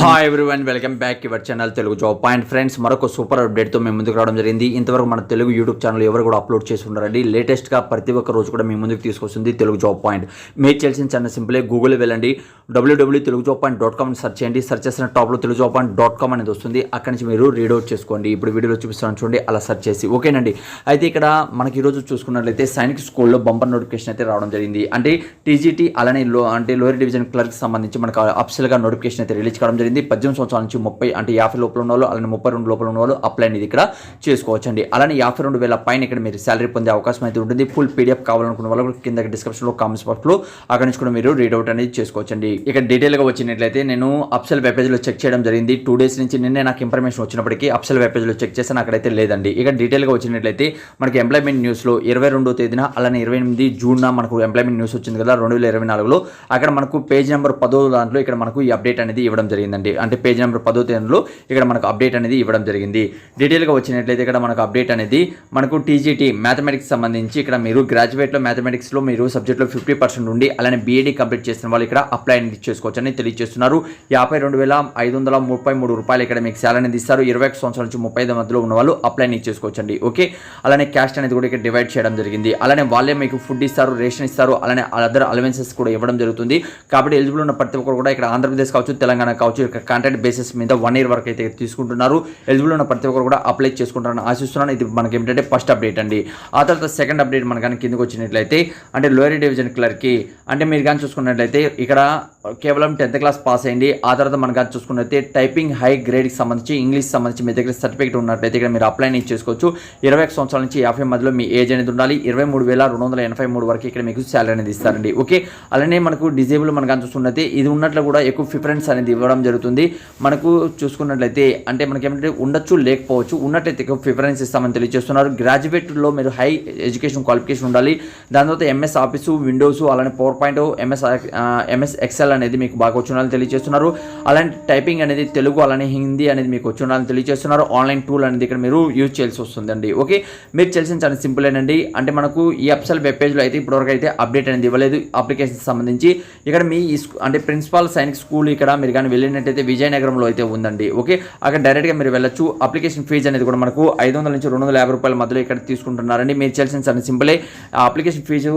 Hi everyone welcome back your channel Telugu job point friends మరొక super అప్డేట్తో మేము ముందుకు రావడం జరిగింది. ఇంతవరకు మన తెలుగు యూట్యూబ్ ఛానల్ ఎవరు కూడా అప్లోడ్ చేసి ఉండరండి. లేటెస్ట్గా ప్రతి ఒక్క రోజు కూడా మీ ముందుకు తీసుకొస్తుంది తెలుగు జాబ్ పాయింట్ మీకు తెలిసిన ఛానల్ సింపులే గూగుల్ వెళ్ళండి. WWW Telugu job point dot com search చేయండి. సెర్చ్ చేసిన టాప్లో Telugu job point dot com అనేది వస్తుంది. అక్కడి నుంచి మీరు రీడ్ అవుట్ చేసుకోండి. ఇప్పుడు వీడియోలో చూపిస్తున్నాను చూడండి అలా సెర్చ్ చేసి. ఓకేనండి. అయితే ఇక్కడ మనకి ఈరోజు చూసుకున్నట్లయితే సైనిక్ స్కూల్లో బంపర్ నోటిఫికేషన్ అయితే రావడం జరిగింది. అంటే టీజీటీ అలానే లో అంటే లోయర్ డివిజన్ క్లర్క్ సంబంధించి మనకు అఫ్సల్గా నోటిఫికేషన్ అయితే రిలీజ్ కావడం జరిగింది. పద్దెనిమిది సంవత్సరాల నుంచి ముప్పై అంటే యాభై లోపల ఉన్న వాళ్ళు అలానే ముప్పై రెండు లోపల ఉన్న వాళ్ళు అప్లై అనేది ఇక్కడ చేసుకోవచ్చండి. అలానే యాభై రెండు వేల పైన ఇక్కడ మీరు శాలరీ పొందే అవకాశం అయితే ఉంటుంది. ఫుల్ పీడిఎఫ్ కావాలనుకున్న వాళ్ళు కింద డిస్క్రిప్షన్లో కామెంట్స్ బాక్స్లో అక్కడ నుంచి కూడా మీరు రీడ్ అవుట్ అనేది చేసుకోవచ్చండి. ఇక డీటెయిల్గా వచ్చినట్లయితే నేను అప్సెల్ వెబ్ పేజ్లో చెక్ చేయడం జరిగింది. టూ డేస్ నుంచి నిన్నే నాకు ఇన్ఫర్మేషన్ వచ్చినప్పటికీ అప్సెల్ వెబ్ పేజ్లో చెక్ చేసాను అక్కడైతే లేదండి. ఇక డీటెయిల్గా వచ్చినట్లయితే మనకి ఎంప్లాయ్మెంట్ న్యూస్లో ఇరవై రెండో తేదీన అలానే ఇరవై ఎనిమిది జూన్న మనకు ఎంప్లాయ్మెంట్ న్యూస్ వచ్చింది కదా రెండు వేల ఇరవై నాలుగులో. అక్కడ మనకు పేజ్ నెంబర్ పదో దాంట్లో ఇక్కడ మనకు ఈ అప్డేట్ అనేది ఇవ్వడం జరిగిందండి. అంటే పేజ్ నెంబర్ పదో తేదీలో ఇక్కడ మనకు అప్డేట్ అనేది ఇవ్వడం జరిగింది. డీటెయిల్గా వచ్చినట్లయితే ఇక్కడ మనకు అప్డేట్ అనేది మనకు టీజీటీ మ్యాథమెటిక్స్ సంబంధించి ఇక్కడ మీరు గ్రాడ్యుయేట్లో మ్యాథమెటిక్స్లో మీరు సబ్జెక్ట్లో ఫిఫ్టీ పర్సెంట్ ఉండి అలానే బీఈడీ కంప్లీట్ చేసిన వాళ్ళు ఇక్కడ అప్లై అనేది చేసుకోవచ్చని తెలియజేస్తున్నారు. యాభై రెండు వేల ఐదు వందల ముప్పై మూడు రూపాయలు ఇక్కడ మీకు శాలరీ అనేది ఇస్తారు ఇరవై ఒక సంవత్సరాల నుంచి ముప్పై ఐదు మధ్యలో ఉన్న వాళ్ళు అప్లై అనేది చేసుకోవచ్చండి. ఓకే? అలానే క్యాస్ట్ అనేది కూడా ఇక్కడ డివైడ్ చేయడం జరిగింది. అలానే వాళ్ళే మీకు ఫుడ్ ఇస్తారు రేషన్ ఇస్తారు అలానే అదర్ అలవెన్సెస్ కూడా ఇవ్వడం జరుగుతుంది. కాబట్టి ఎలిజిబుల్ ఉన్న ప్రతి ఒక్కరు కూడా ఇక్కడ ఆంధ్రప్రదేశ్ కావచ్చు తెలంగాణ కావచ్చు ఇక్కడ కాంట్రాక్ట్ బేసిస్ మీద వన్ ఇయర్ వరకు అయితే తీసుకుంటున్నారు. ఎలిజిబుల్ ఉన్న ప్రతి ఒక్కరు కూడా అప్లై చేసుకుంటారని ఆశిస్తున్నాను. ఇది మనకి ఏమిటంటే ఫస్ట్ అప్డేట్ అండి. ఆ తర్వాత సెకండ్ అప్డేట్ మనకి కానీ కిందకి వచ్చినట్లయితే అంటే లోయర్ డివిజన్ క్లర్కి అంటే మీరు కానీ చూసుకున్నట్లయితే ఇక్కడ కేవలం టెన్త్ క్లాస్ పాస్ అయ్యింది ఆ తర్వాత మనం కానీ చూసుకున్నట్లయితే టైపింగ్ హై గ్రేడ్కి సంబంధించి ఇంగ్లీష్ సంబంధించి మీ దగ్గర సర్టిఫికేట్ ఉన్నట్లయితే ఇక్కడ మీరు అప్లై అనేది చేసుకోవచ్చు. ఇరవై ఒక సంవత్సరాల నుంచి యాభై మధ్యలో మీ ఏజ్ అనేది ఉండాలి. ఇరవై మూడు వేల రెండు వందల ఎనభై మూడు వరకు ఇక్కడ మీకు శాలరీ అనేది ఇస్తారండి. ఓకే? అలానే మనకు డిజేబుల్ మనం కానీ చూసుకున్నట్లయితే ఇది ఉన్నట్లు కూడా ఎక్కువ ప్రిఫరెన్స్ అనేది ఇవ్వడం జరుగుతుంది. మనకు చూసుకున్నట్లయితే అంటే మనకి ఏమంటే ఉండొచ్చు లేకపోవచ్చు ఉన్నట్లయితే ఎక్కువ ప్రిఫరెన్స్ ఇస్తామని తెలియజేస్తున్నారు. గ్రాడ్యుయేట్లో మీరు హై ఎడ్యుకేషన్ క్వాలిఫికేషన్ ఉండాలి. దాని తర్వాత ఎంఎస్ ఆఫీసు విండోస్ అలానే power point MS MS Excel అనేది మీకు బాగా వచ్చి తెలియజేస్తున్నారు. అలాంటి టైపింగ్ అనేది తెలుగు అలానే హిందీ అనేది మీకు వచ్చి ఉండాలని తెలియజేస్తున్నారు. ఆన్లైన్ టూల్ అనేది ఇక్కడ మీరు యూజ్ చేయాల్సి వస్తుందండి. ఓకే? మీరు చేయాల్సిన చాలా సింపుల్ ఏనండి అంటే మనకు ఈ అప్సల్ వెబ్ పేజ్లో అయితే ఇప్పటివరకు అయితే అప్డేట్ అనేది ఇవ్వలేదు. అప్లికేషన్ సంబంధించి ఇక్కడ మీ అంటే ప్రిన్సిపాల్ సైనిక్ స్కూల్ ఇక్కడ మీరు కానీ వెళ్ళినట్టయితే విజయనగరంలో అయితే ఉందండి. ఓకే? అక్కడ డైరెక్ట్గా మీరు వెళ్ళొచ్చు. అప్లికేషన్ ఫీజు అనేది కూడా మనకు ఐదు వందల నుంచి రెండు వందల యాభై రూపాయల మధ్యలో ఇక్కడ తీసుకుంటున్నారండి. మీరు చేయాల్సిన చాలా సింపులే. ఆ అప్లికేషన్ ఫీజు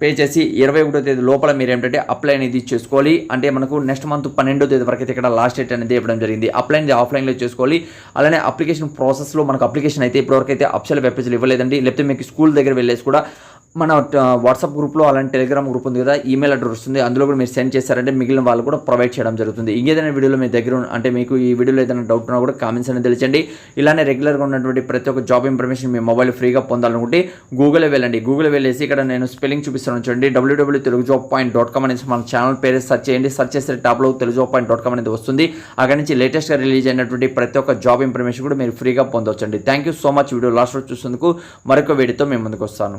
పే చేసి ఇరవై ఒకటో తేదీ లోపల మీరు ఏంటంటే అప్లై అనేది చేసుకోవాలి. అంటే మనకు నెక్స్ట్ మంత్ పన్నెండో తేదీ వరకు అయితే ఇక్కడ లాస్ట్ డేట్ అనేది ఇవ్వడం జరిగింది. అప్లైన్ ఆఫ్లైన్లో చేసుకోవాలి. అలానే అప్లికేషన్ ప్రాసెస్లో మనకు అప్లికేషన్ అయితే ఇప్పటివరకు అయితే అప్సల్ వెబ్ ఇవ్వలేదండి. లేకపోతే మీకు స్కూల్ దగ్గర వెళ్ళేసి కూడా మన వాట్సాప్ గ్రూప్లో అలాంటి టెలిగ్రామ్ గ్రూప్ ఉంది కదా ఈమెయిల్ అడ్రస్ వస్తుంది. అందులో కూడా మీరు సెండ్ చేశారంటే మిగిలిన వాళ్ళు కూడా ప్రొవైడ్ చేయడం జరుగుతుంది. ఇంకేదైనా వీడియోలో మీ దగ్గర అంటే మీకు ఈ వీడియోలో ఏదైనా డౌట్ ఉన్నా కూడా కామెంట్స్ అనేది తెలియచండి ఇలానే రెగ్యులర్గా ఉన్నటువంటి ప్రతి ఒక్క జాబ్ ఇన్ఫర్మేషన్ మీ మొబైల్ ఫ్రీగా పొందాలనుకుంటే గూగుల్ వెళ్ళండి. గూగుల్ వెళ్ళేసి ఇక్కడ నేను స్పెల్లింగ్ చూపిస్తాను చూడండి. WWW Telugu job point dot com అనేసి మన ఛానల్ పేరు సెర్చ్ చేయండి. సెర్చ్ చేస్తే టాప్లో Telugu job point dot com అనేది వస్తుంది. అక్కడ నుంచి లేటెస్ట్గా రిలీజ్ అయినటువంటి ప్రతి ఒక్క జాబ్ ఇన్ఫర్మేషన్ కూడా మీరు ఫ్రీగా పొందవచ్చండి thank you so much video last చూసినందుకు మరొక వీడియోతో మేము ముందుకు వస్తాను.